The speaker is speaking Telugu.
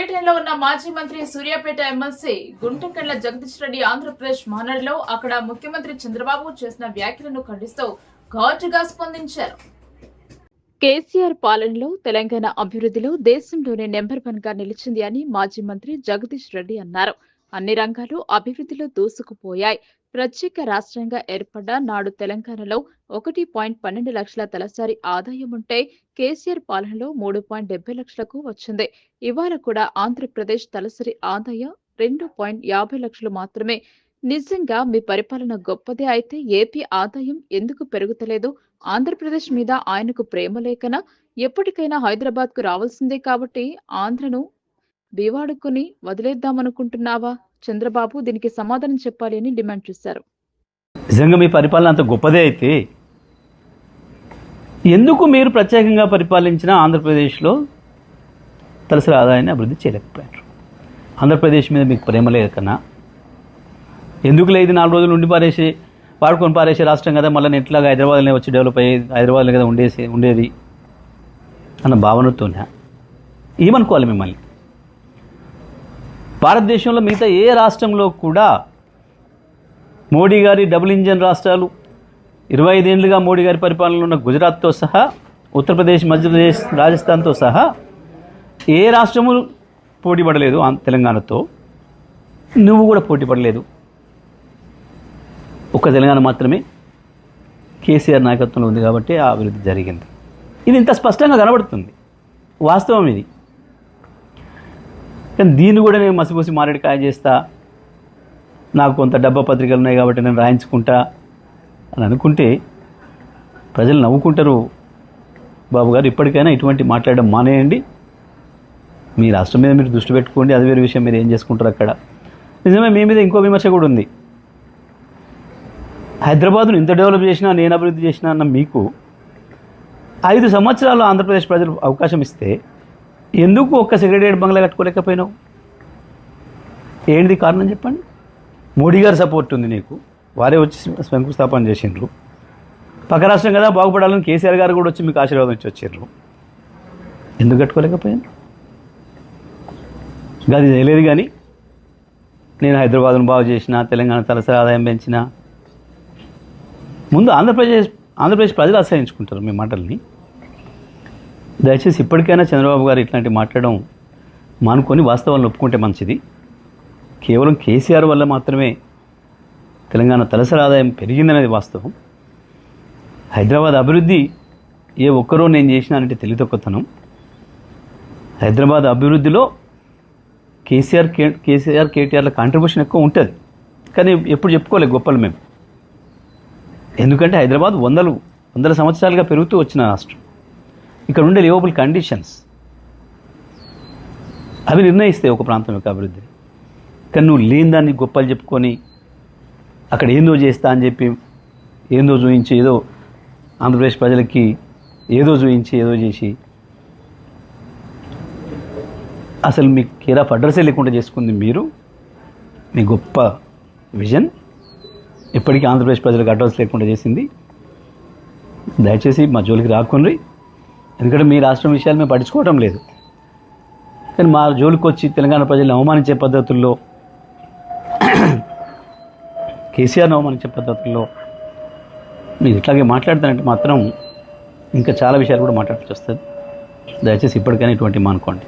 మాజీ మంత్రి సూర్యాపేట ఎమ్మెల్సీ గుంటకండ్ల జగదీష్ రెడ్డి ఆంధ్రప్రదేశ్ మానడిలో అక్కడ ముఖ్యమంత్రి చంద్రబాబు చేసిన వ్యాఖ్యలను ఖండిస్తూ ఘాటుగా స్పందించారు. కేసీఆర్ పాలనలో తెలంగాణ అభివృద్ధిలో దేశంలోనే నెంబర్ వన్గా నిలిచింది అని మాజీ మంత్రి జగదీష్ రెడ్డి అన్నారు. అన్ని రంగాలు అభివృద్ధిలో దూసుకుపోయాయి. ప్రత్యేక రాష్ట్రంగా ఏర్పడ్డ నాడు తెలంగాణలో ఒకటి పాయింట్ పన్నెండు లక్షల తలసరి ఆదాయం ఉంటే కేసీఆర్ పాలనలో మూడు పాయింట్ డెబ్బై లక్షలకు వచ్చింది. ఇవాళ కూడా ఆంధ్రప్రదేశ్ తలసరి ఆదాయం రెండు పాయింట్ యాభై లక్షలు మాత్రమే. నిజంగా మీ పరిపాలన గొప్పదే అయితే ఏపీ ఆదాయం ఎందుకు పెరుగుతలేదు? ఆంధ్రప్రదేశ్ మీద ఆయనకు ప్రేమ లేకనా? ఎప్పటికైనా హైదరాబాద్కు రావాల్సిందే కాబట్టి ఆంధ్రను బీవాడుకుని వదిలేద్దామనుకుంటున్నావా? చంద్రబాబు దీనికి సమాధానం చెప్పాలి అని డిమాండ్ చేశారు. నిజంగా మీ పరిపాలన అంత గొప్పదే అయితే ఎందుకు మీరు ప్రత్యేకంగా పరిపాలించిన ఆంధ్రప్రదేశ్లో తలసరి ఆదాయాన్ని అభివృద్ధి చేయలేకపోయారు? ఆంధ్రప్రదేశ్ మీద మీకు ప్రేమ లేకనా ఎందుకు లేదు నాలుగు రోజులు ఉండి పారేసి వాడుకొని పారేసే రాష్ట్రం కదా మళ్ళీ ఎట్లాగా హైదరాబాద్లోనే వచ్చి డెవలప్ అయ్యి హైదరాబాద్లో కదా ఉండేసి ఉండేది అన్న భావనతోనే? ఏమనుకోవాలి మిమ్మల్ని? భారతదేశంలో మిగతా ఏ రాష్ట్రంలో కూడా మోడీ గారి డబుల్ ఇంజన్ రాష్ట్రాలు ఇరవై ఐదేళ్ళుగా మోడీ గారి పరిపాలనలో ఉన్న గుజరాత్తో సహా ఉత్తరప్రదేశ్ మధ్యప్రదేశ్ రాజస్థాన్తో సహా ఏ రాష్ట్రము పోటీ పడలేదు తెలంగాణతో. నువ్వు కూడా పోటీ పడలేదు. ఒక్క తెలంగాణ మాత్రమే కేసీఆర్ నాయకత్వంలో ఉంది కాబట్టి ఆ అభివృద్ధి జరిగింది. ఇది ఇంత స్పష్టంగా కనబడుతుంది. వాస్తవం ఇది. కానీ దీన్ని కూడా నేను మసిపోసి మారేడుకాయ చేస్తా. నాకు కొంత డబ్బా పత్రికలు ఉన్నాయి కాబట్టి నేను రాయించుకుంటా అని అనుకుంటే ప్రజలు నవ్వుకుంటారు. బాబు గారు ఇప్పటికైనా ఇటువంటి మాట్లాడడం మానేయండి. మీ రాష్ట్రం మీద మీరు దృష్టి పెట్టుకోండి. అది వేరే విషయం. మీరు ఏం చేసుకుంటారు అక్కడ? నిజమే మీ మీద ఇంకో విమర్శ కూడా ఉంది. హైదరాబాద్ను ఇంత డెవలప్ చేసినా నేను అభివృద్ధి చేసినా అన్న మీకు ఐదు సంవత్సరాలు ఆంధ్రప్రదేశ్ ప్రజలు అవకాశం ఇస్తే ఎందుకు ఒక్క సెక్రటరియట్ బంగ్లా కట్టుకోలేకపోయినావు? ఏంటిది కారణం చెప్పండి. మోడీ గారి సపోర్ట్ ఉంది నీకు. వారే వచ్చి శంకుస్థాపన చేసిండ్రు. పక్క రాష్ట్రం కదా బాగుపడాలని కేసీఆర్ గారు కూడా వచ్చి మీకు ఆశీర్వాదం ఇచ్చి వచ్చిండ్రు ఎందుకు కట్టుకోలేకపోయాను అది చేయలేదు కానీ నేను హైదరాబాద్ను బాగు చేసిన తెలంగాణ తలసరి ఆదాయం పెంచిన. ముందు ఆంధ్రప్రదేశ్ ఆంధ్రప్రదేశ్ ప్రజలు ఆశ్రయించుకుంటారు మీ మాటల్ని. దయచేసి ఇప్పటికైనా చంద్రబాబు గారు ఇట్లాంటి మాట్లాడడం మానుకొని వాస్తవాలను ఒప్పుకుంటే మంచిది. కేవలం కేసీఆర్ వల్ల మాత్రమే తెలంగాణ తలసరి ఆదాయం పెరిగిందనేది వాస్తవం. హైదరాబాద్ అభివృద్ధి ఏ ఒక్కరో నేను చేసినానంటే తెలియతొక్కతనం హైదరాబాద్ అభివృద్ధిలో కేసీఆర్ కే కేసీఆర్ కేటీఆర్ల కాంట్రిబ్యూషన్ ఎక్కువ ఉంటుంది. కానీ ఎప్పుడు చెప్పుకోలేదు గొప్పలు మేము. ఎందుకంటే హైదరాబాద్ వందలు వందల సంవత్సరాలుగా పెరుగుతూ వచ్చిన రాష్ట్రం. ఇక్కడ ఉండే లివబుల్ కండిషన్స్ అవి నిర్ణయిస్తాయి ఒక ప్రాంతం యొక్క అభివృద్ధిని కానీ నువ్వు లేని దాన్ని గొప్పలు చెప్పుకొని అక్కడ ఏందో చేస్తా అని చెప్పి ఏందో చూయించి ఏదో ఆంధ్రప్రదేశ్ ప్రజలకి ఏదో చూయించి ఏదో చేసి అసలు మీ కేర్ అడ్రస్ అడ్రస్సే లేకుండా చేసుకుంది మీరు. మీ గొప్ప విజన్. ఇప్పటికీ ఆంధ్రప్రదేశ్ ప్రజలకు అడ్రస్ లేకుండా చేసింది. దయచేసి మా జోలికి రాకుండా ఎందుకంటే మీ రాష్ట్రం విషయాలు మేము పట్టించుకోవటం లేదు. కానీ మా జోలికి వచ్చి తెలంగాణ ప్రజల్ని అవమానించే పద్ధతుల్లో కేసీఆర్ని అవమానించే పద్ధతుల్లో మీరు ఇట్లాగే మాట్లాడుతున్నట్టు మాత్రం ఇంకా చాలా విషయాలు కూడా మాట్లాడాల్సి వస్తుంది. దయచేసి ఇప్పటికైనా ఇటువంటి మానుకోండి.